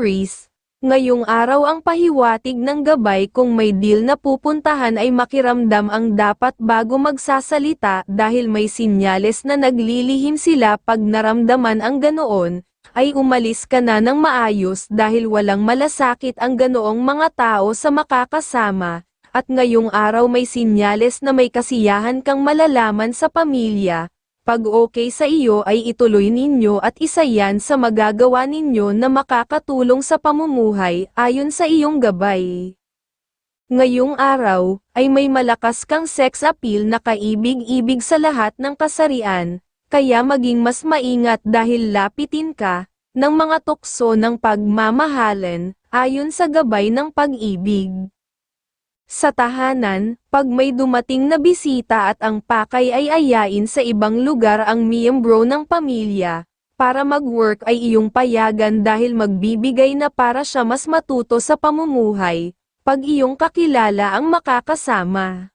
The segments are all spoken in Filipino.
Aries, ngayong araw ang pahiwatig ng gabay kung may deal na pupuntahan ay makiramdam ang dapat bago magsasalita dahil may sinyales na naglilihim sila pag naramdaman ang ganoon, ay umalis ka na ng maayos dahil walang malasakit ang ganoong mga tao sa makakasama, at ngayong araw may sinyales na may kasiyahan kang malalaman sa pamilya, pag okay sa iyo ay ituloy ninyo at isa yan sa magagawa ninyo na makakatulong sa pamumuhay ayon sa iyong gabay. Ngayong araw, ay may malakas kang sex appeal na kaibig-ibig sa lahat ng kasarian, kaya maging mas maingat dahil lapitin ka, ng mga tukso ng pagmamahalan, ayon sa gabay ng pag-ibig. Sa tahanan, pag may dumating na bisita at ang pakay ay ayain sa ibang lugar ang miyembro ng pamilya, para mag-work ay iyong payagan dahil magbibigay na para siya mas matuto sa pamumuhay, pag iyong kakilala ang makakasama.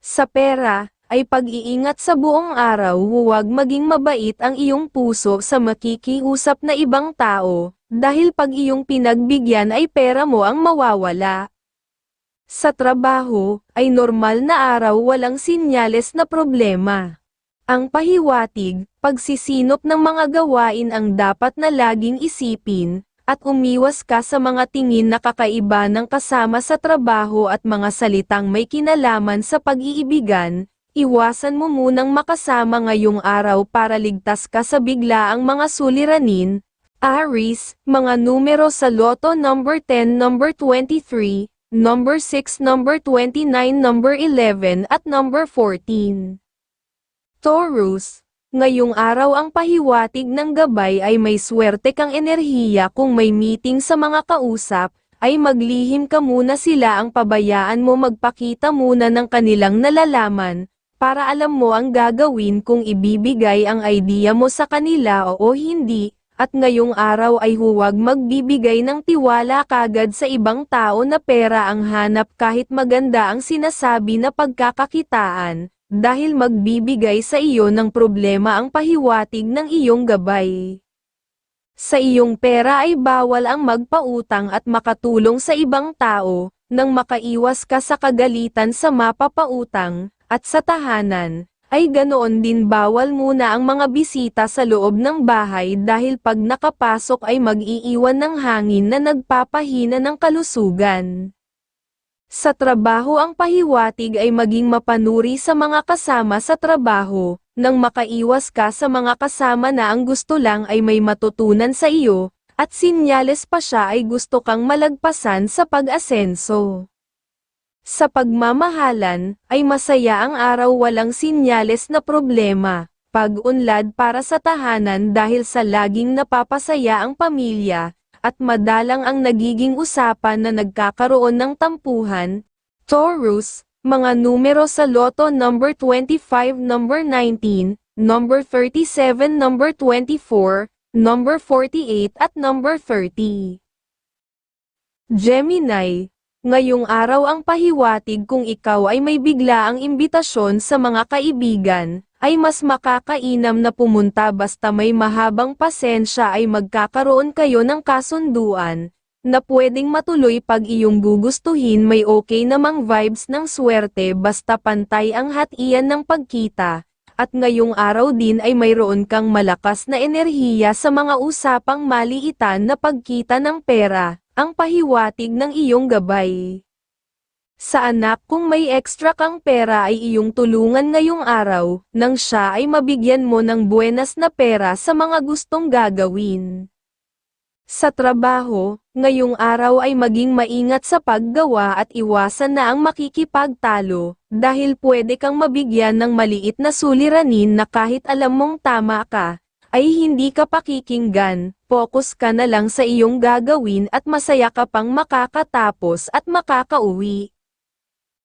Sa pera, ay pag-iingat sa buong araw huwag maging mabait ang iyong puso sa makikiusap na ibang tao, dahil pag iyong pinagbigyan ay pera mo ang mawawala. Sa trabaho, ay normal na araw walang sinyales na problema. Ang pahiwatig, pagsisinop ng mga gawain ang dapat na laging isipin, at umiwas ka sa mga tingin na kakaiba ng kasama sa trabaho at mga salitang may kinalaman sa pag-iibigan, iwasan mo munang makasama ngayong araw para ligtas ka sa biglaang mga suliranin. Aries, mga numero sa Lotto number 10, number 23, number 6, number 29, number 11 at number 14. Taurus, ngayong araw ang pahiwatig ng gabay ay may swerte kang enerhiya kung may meeting sa mga kausap, ay maglihim ka muna sila ang pabayaan mo magpakita muna ng kanilang nalalaman, para alam mo ang gagawin kung ibibigay ang idea mo sa kanila o hindi, at ngayong araw ay huwag magbibigay ng tiwala kagad sa ibang tao na pera ang hanap kahit maganda ang sinasabi na pagkakakitaan, dahil magbibigay sa iyo ng problema ang pahiwatig ng iyong gabay. Sa iyong pera ay bawal ang magpautang at makatulong sa ibang tao, nang makaiwas ka sa kagalitan sa mapapautang, at sa tahanan, ay ganoon din bawal muna ang mga bisita sa loob ng bahay dahil pag nakapasok ay mag-iiwan ng hangin na nagpapahina ng kalusugan. Sa trabaho ang pahiwatig ay maging mapanuri sa mga kasama sa trabaho, nang makaiwas ka sa mga kasama na ang gusto lang ay may matutunan sa iyo, at sinyales pa siya ay gusto kang malagpasan sa pag-asenso. Sa pagmamahalan, ay masaya ang araw walang sinyales na problema, pag-unlad para sa tahanan dahil sa laging napapasaya ang pamilya, at madalang ang nagiging usapan na nagkakaroon ng tampuhan. Taurus, mga numero sa Lotto number 25, number 19, number 37, number 24, number 48 at number 30. Gemini, Ngayong araw ang pahiwatig kung ikaw ay may biglaang imbitasyon sa mga kaibigan, ay mas makakainam na pumunta basta may mahabang pasensya ay magkakaroon kayo ng kasunduan, na pwedeng matuloy pag iyong gugustuhin may okay namang vibes ng swerte basta pantay ang hatian ng pagkita, at ngayong araw din ay mayroon kang malakas na enerhiya sa mga usapang maliitan na pagkita ng pera ang pahiwatig ng iyong gabay. Sa anak kung may extra kang pera ay iyong tulungan ngayong araw, nang siya ay mabigyan mo ng buenas na pera sa mga gustong gagawin. Sa trabaho, ngayong araw ay maging maingat sa paggawa at iwasan na ang makikipagtalo, dahil pwede kang mabigyan ng maliit na suliranin na kahit alam mong tama ka, ay hindi ka pakikinggan, focus ka na lang sa iyong gagawin at masaya ka pang makakatapos at makakauwi.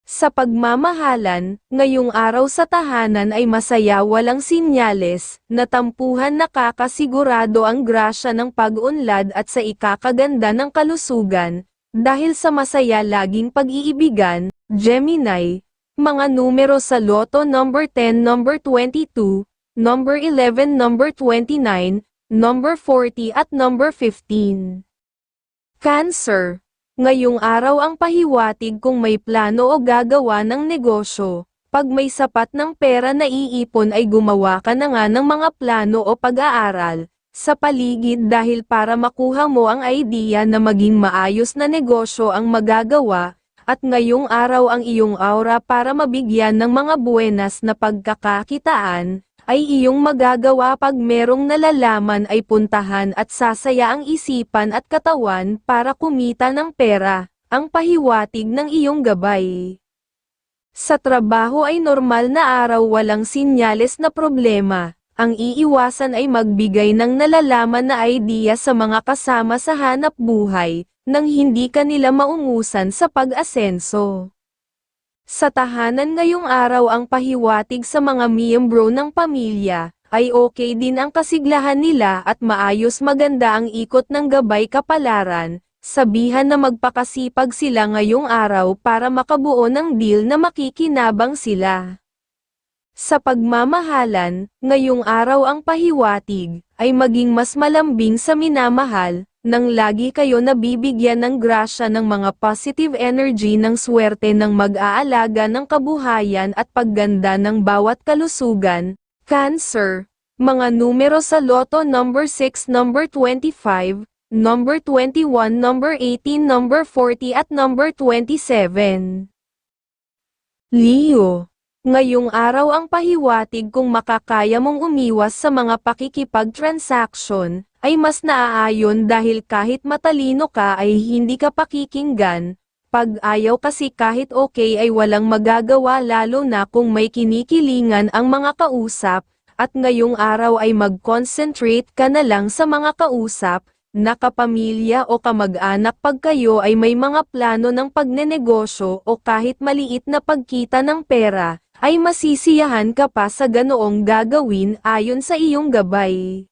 Sa pagmamahalan, ngayong araw sa tahanan ay masaya walang sinyales, natampuhan nakakasigurado ang grasya ng pag-unlad at sa ikakaganda ng kalusugan, dahil sa masaya laging pag-iibigan, Gemini, mga numero sa Lotto number 10 number 22, number 11, number 29, number 40 at number 15. Cancer. Ngayong araw ang pahiwatig kung may plano o gagawa ng negosyo. Pag may sapat ng pera na iipon ay gumawa ka na nga ng mga plano o pag-aaral sa paligid dahil para makuha mo ang idea na maging maayos na negosyo ang magagawa, at ngayong araw ang iyong aura para mabigyan ng mga buenas na pagkakakitaan, ay iyong magagawa pag merong nalalaman ay puntahan at sasaya ang isipan at katawan para kumita ng pera, ang pahiwatig ng iyong gabay. Sa trabaho ay normal na araw walang sinyales na problema, ang iiwasan ay magbigay ng nalalaman na idea sa mga kasama sa hanap buhay, nang hindi kanila maungusan sa pag-asenso. Sa tahanan ngayong araw ang pahiwatig sa mga miyembro ng pamilya, ay okay din ang kasiglahan nila at maayos maganda ang ikot ng gabay kapalaran, sabihan na magpakasipag sila ngayong araw para makabuo ng deal na makikinabang sila. Sa pagmamahalan, ngayong araw ang pahiwatig, ay maging mas malambing sa minamahal, nang lagi kayo nabibigyan ng grasya ng mga positive energy ng swerte ng mag-aalaga ng kabuhayan at pagganda ng bawat kalusugan. Cancer, mga numero sa loto number 6, number 25, number 21, number 18, number 40 at number 27. Leo Ngayong araw ang pahiwatig kung makakaya mong umiwas sa mga pakikipag-transaction, ay mas naaayon dahil kahit matalino ka ay hindi ka pakikinggan, pag ayaw kasi kahit okay ay walang magagawa lalo na kung may kinikilingan ang mga kausap, at ngayong araw ay mag-concentrate ka na lang sa mga kausap, na kapamilya o kamag-anak pag kayo ay may mga plano ng pagnenegosyo o kahit maliit na pagkita ng pera, ay masisiyahan ka pa sa ganoong gagawin ayon sa iyong gabay.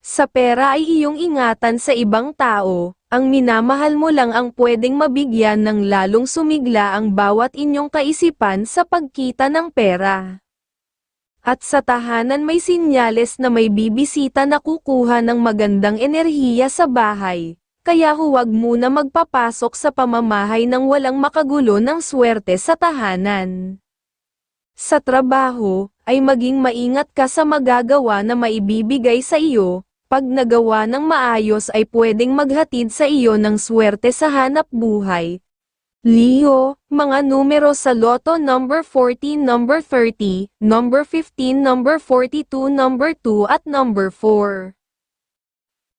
Sa pera ay iyong ingatan sa ibang tao, ang minamahal mo lang ang pwedeng mabigyan ng lalong sumigla ang bawat inyong kaisipan sa pagkita ng pera. At sa tahanan may sinyales na may bibisita na kukuha ng magandang enerhiya sa bahay, kaya huwag muna magpapasok sa pamamahay ng walang makagulo ng swerte sa tahanan. Sa trabaho, ay maging maingat ka sa magagawa na maibibigay sa iyo, pag nagawa ng maayos ay pwedeng maghatid sa iyo ng swerte sa hanap buhay. Leo, mga numero sa loto number 14, number 30, number 15, number 42, number 2 at number 4.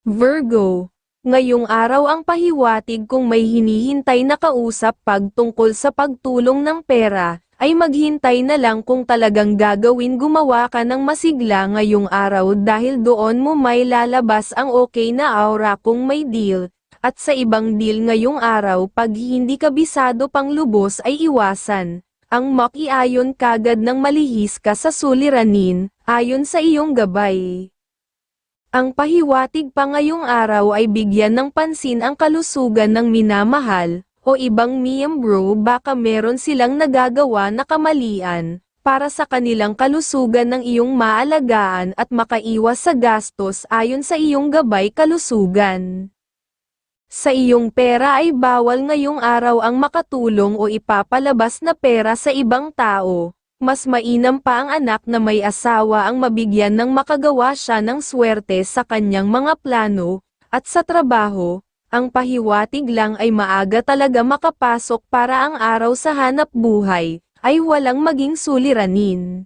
Virgo, ngayong araw ang pahiwatig kung may hinihintay na kausap pag tungkol sa pagtulong ng pera, ay maghintay na lang kung talagang gagawin gumawa ka ng masigla ngayong araw dahil doon mo may lalabas ang okay na aura kung may deal, at sa ibang deal ngayong araw pag hindi kabisado pang lubos ay iwasan. Ang makiayon kagad ng malihis ka sa suliranin, ayon sa iyong gabay. Ang pahiwatig pa ngayong araw ay bigyan ng pansin ang kalusugan ng minamahal, o ibang miyembro baka meron silang nagagawa na kamalian, para sa kanilang kalusugan ng iyong maalagaan at makaiwas sa gastos ayon sa iyong gabay kalusugan. Sa iyong pera ay bawal ngayong araw ang makatulong o ipapalabas na pera sa ibang tao, mas mainam pa ang anak na may asawa ang mabigyan ng makagawa siya ng swerte sa kanyang mga plano, at sa trabaho, ang pahiwatig lang ay maaga talaga makapasok para ang araw sa hanap buhay, ay walang maging suliranin.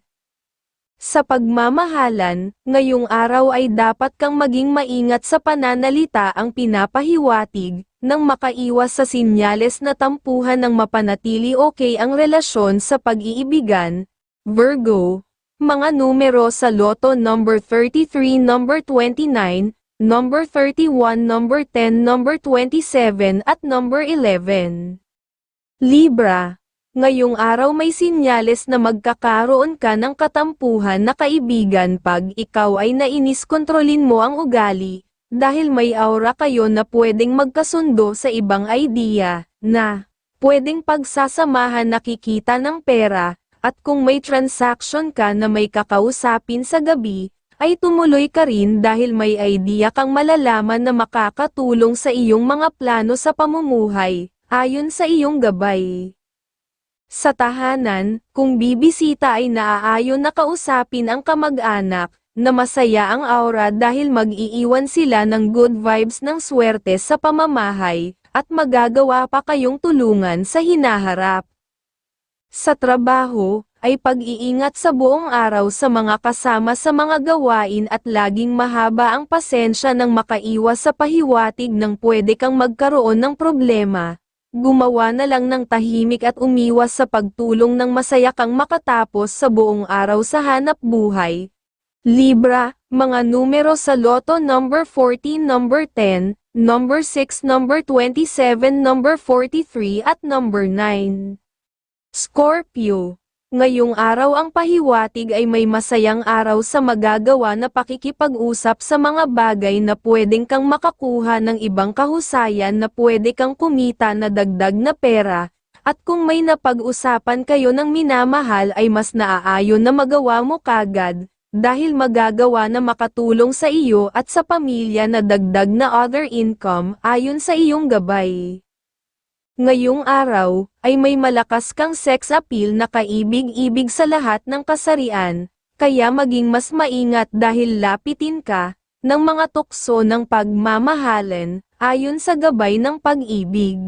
Sa pagmamahalan, ngayong araw ay dapat kang maging maingat sa pananalita ang pinapahiwatig, nang makaiwas sa sinyales na tampuhan ng mapanatili okay ang relasyon sa pag-iibigan. Virgo, mga numero sa loto number 33, number 29, number 31, number 10, number 27 at number 11. Libra, ngayong araw may sinyales na magkakaroon ka ng katampuhan na kaibigan pag ikaw ay nainis kontrolin mo ang ugali, dahil may aura kayo na pwedeng magkasundo sa ibang idea, na pwedeng pagsasamahan nakikita ng pera, at kung may transaction ka na may kakausapin sa gabi, ay tumuloy ka rin dahil may idea kang malalaman na makakatulong sa iyong mga plano sa pamumuhay, ayon sa iyong gabay. Sa tahanan, kung bibisita ay naaayon na kausapin ang kamag-anak, na masaya ang aura dahil mag-iiwan sila ng good vibes ng swerte sa pamamahay, at magagawa pa kayong tulungan sa hinaharap. Sa trabaho, ay pag-iingat sa buong araw sa mga kasama sa mga gawain at laging mahaba ang pasensya ng makaiwas sa pahiwatig ng pwede kang magkaroon ng problema. Gumawa na lang ng tahimik at umiwas sa pagtulong ng masaya kang makatapos sa buong araw sa hanap buhay. Libra, mga numero sa Lotto number 14, number 10, number 6, number 27, number 43 at number 9. Scorpio, ngayong araw ang pahiwatig ay may masayang araw sa magagawa na pakikipag-usap sa mga bagay na pwedeng kang makakuha ng ibang kahusayan na pwede kang kumita na dagdag na pera, at kung may napag-usapan kayo ng minamahal ay mas naaayon na magawa mo kagad, dahil magagawa na makatulong sa iyo at sa pamilya na dagdag na other income ayon sa iyong gabay. Ngayong araw, ay may malakas kang sex appeal na kaibig-ibig sa lahat ng kasarian, kaya maging mas maingat dahil lapitin ka, ng mga tukso ng pagmamahalan, ayon sa gabay ng pag-ibig.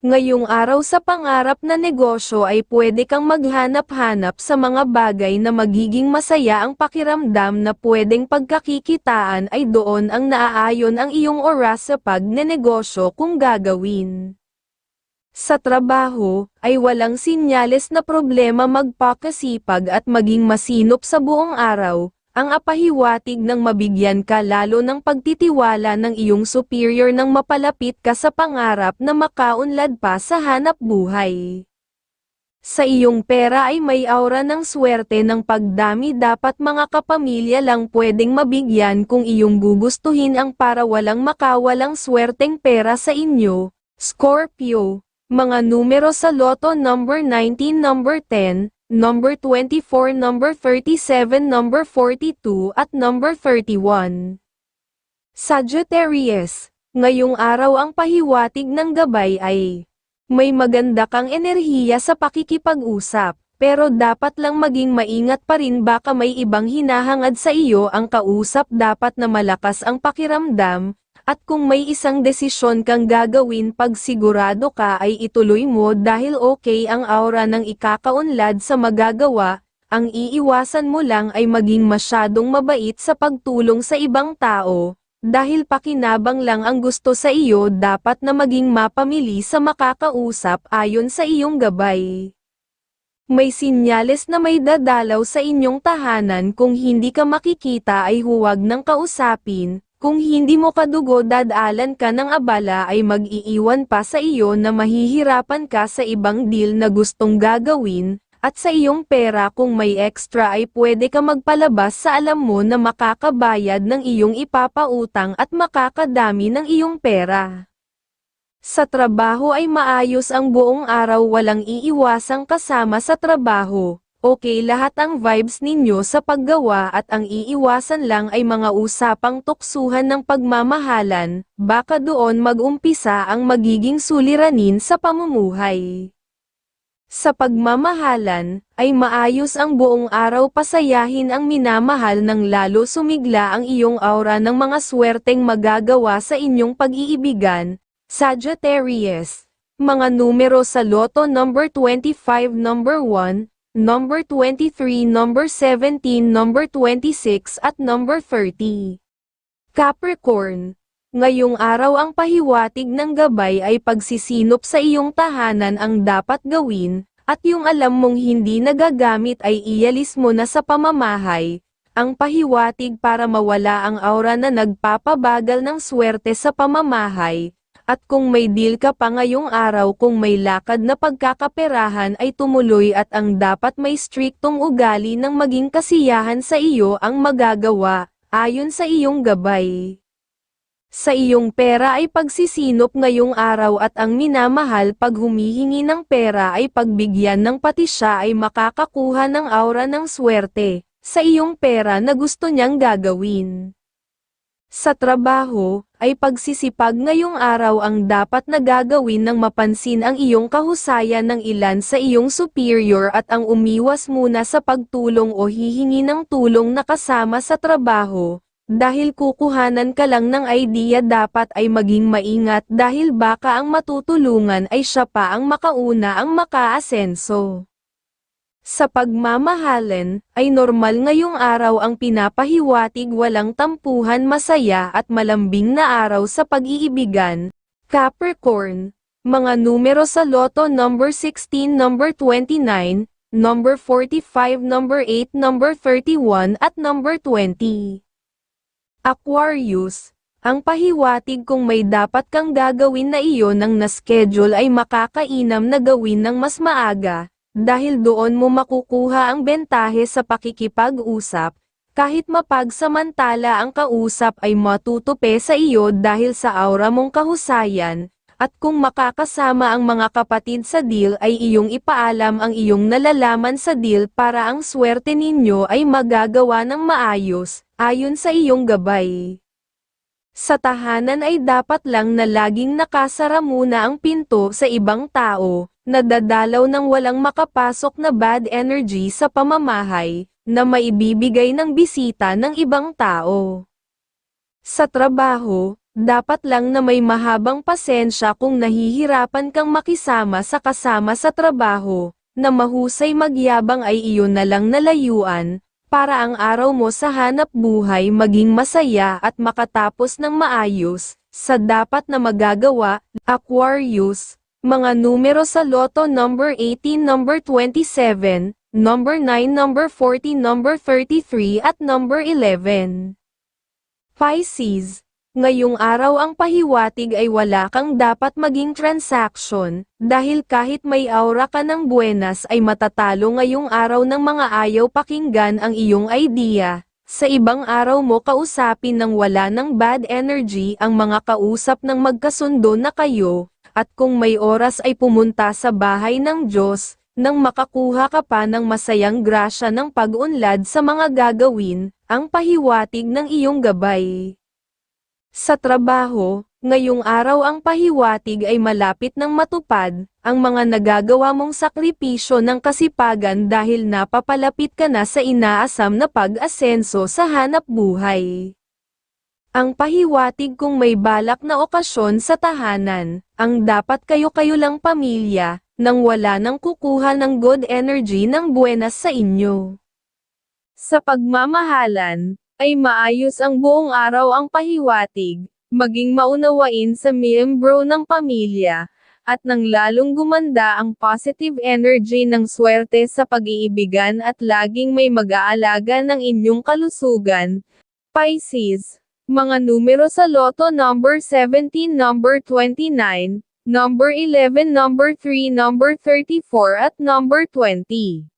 Ngayong araw sa pangarap na negosyo ay pwede kang maghanap-hanap sa mga bagay na magiging masaya ang pakiramdam na pwedeng pagkakikitaan ay doon ang naaayon ang iyong oras sa pagnenegosyo kung gagawin. Sa trabaho, ay walang sinyales na problema magpakasipag at maging masinop sa buong araw, ang apahiwatig ng mabigyan ka lalo ng pagtitiwala ng iyong superior nang mapalapit ka sa pangarap na makaunlad pa sa hanap buhay. Sa iyong pera ay may aura ng swerte ng pagdami dapat mga kapamilya lang pwedeng mabigyan kung iyong gugustuhin ang para walang makawalang swerteng pera sa inyo, Scorpio. Mga numero sa Lotto number 19 number 10, number 24, number 37, number 42 at number 31. Sagittarius, ngayong araw ang pahiwatig ng gabay ay may maganda kang enerhiya sa pakikipag-usap, pero dapat lang maging maingat pa rin baka may ibang hinahangad sa iyo ang kausap dapat na malakas ang pakiramdam, at kung may isang desisyon kang gagawin pag sigurado ka ay ituloy mo dahil okay ang aura ng ikakaunlad sa magagawa, ang iiwasan mo lang ay maging masyadong mabait sa pagtulong sa ibang tao, dahil pakinabang lang ang gusto sa iyo dapat na maging mapamili sa makakausap ayon sa iyong gabay. May sinyales na may dadalaw sa inyong tahanan kung hindi ka makikita ay huwag nang kausapin, kung hindi mo kadugo dadalan ka ng abala ay mag-iiwan pa sa iyo na mahihirapan ka sa ibang deal na gustong gagawin, at sa iyong pera kung may extra ay pwede ka magpalabas sa alam mo na makakabayad ng iyong ipapautang at makakadami ng iyong pera. Sa trabaho ay maayos ang buong araw walang iiwasang kasama sa trabaho, okay lahat ang vibes ninyo sa paggawa at ang iiwasan lang ay mga usapang tuksuhan ng pagmamahalan, baka doon mag-umpisa ang magiging suliranin sa pamumuhay. Sa pagmamahalan, ay maayos ang buong araw pasayahin ang minamahal ng lalo sumigla ang iyong aura ng mga swerteng magagawa sa inyong pag-iibigan, Sagittarius. Mga numero sa Lotto number 25 number 1, number 23 number 17 number 26 at number 30. Capricorn. Ngayong araw ang pahiwatig ng gabay ay pagsisinop sa iyong tahanan ang dapat gawin, at yung alam mong hindi nagagamit ay iyalis mo na sa pamamahay, ang pahiwatig para mawala ang aura na nagpapabagal ng swerte sa pamamahay, at kung may deal ka pa ngayong araw kung may lakad na pagkakaperahan ay tumuloy at ang dapat may striktong ugali ng maging kasiyahan sa iyo ang magagawa, ayon sa iyong gabay. Sa iyong pera ay pagsisinop ngayong araw at ang minamahal pag humihingi ng pera ay pagbigyan ng pati siya ay makakakuha ng aura ng swerte, sa iyong pera na gusto niyang gagawin. Sa trabaho, ay pagsisipag ngayong araw ang dapat na gagawin ng mapansin ang iyong kahusayan ng ilan sa iyong superior at ang umiwas muna sa pagtulong o hihingi ng tulong na kasama sa trabaho, dahil kukuhanan ka lang ng idea dapat ay maging maingat dahil baka ang matutulungan ay siya pa ang makauna ang makaasenso. Sa pagmamahalan, ay normal ngayong araw ang pinapahiwatig walang tampuhan masaya at malambing na araw sa pag-iibigan. Capricorn, mga numero sa loto number 16, number 29, number 45, number 8, number 31 at number 20. Aquarius, ang pahiwatig kung may dapat kang gagawin na iyon ng na-schedule ay makakainam na gawin ng mas maaga, dahil doon mo makukuha ang bentahe sa pakikipag-usap, kahit mapagsamantala ang kausap ay matutupe sa iyo dahil sa aura mong kahusayan, at kung makakasama ang mga kapatid sa deal ay iyong ipaalam ang iyong nalalaman sa deal para ang swerte ninyo ay magagawa ng maayos, ayon sa iyong gabay. Sa tahanan ay dapat lang na laging nakasara muna ang pinto sa ibang tao, nadadalaw ng walang makapasok na bad energy sa pamamahay, na maibibigay ng bisita ng ibang tao. Sa trabaho, dapat lang na may mahabang pasensya kung nahihirapan kang makisama sa kasama sa trabaho, na mahusay magyabang ay iyon na lang nalayuan, para ang araw mo sa hanap buhay maging masaya at makatapos ng maayos, sa dapat na magagawa, Aquarius, mga numero sa loto number 18, number 27, number 9, number 40, number 33 at number 11. Pisces, ngayong araw ang pahiwatig ay wala kang dapat maging transaction, dahil kahit may aura ka ng buenas ay matatalo ngayong araw ng mga ayaw pakinggan ang iyong idea. Sa ibang araw mo kausapin ng wala ng bad energy ang mga kausap ng magkasundo na kayo, at kung may oras ay pumunta sa bahay ng Diyos, nang makakuha ka pa ng masayang grasya ng pag-unlad sa mga gagawin, ang pahiwatig ng iyong gabay. Sa trabaho, ngayong araw ang pahiwatig ay malapit ng matupad, ang mga nagagawa mong sakripisyo ng kasipagan dahil napapalapit ka na sa inaasam na pag-asenso sa hanap buhay. Ang pahiwatig kung may balak na okasyon sa tahanan, ang dapat kayo-kayo lang pamilya, nang wala nang kukuha ng good energy ng buenas sa inyo. Sa pagmamahalan, ay maayos ang buong araw ang pahiwatig, maging maunawain sa miyembro ng pamilya, at nang lalong gumanda ang positive energy ng swerte sa pag-iibigan at laging may mag-aalaga ng inyong kalusugan. Pisces, mga numero sa loto number 17, number 29, number 11, number 3, number 34 at number 20.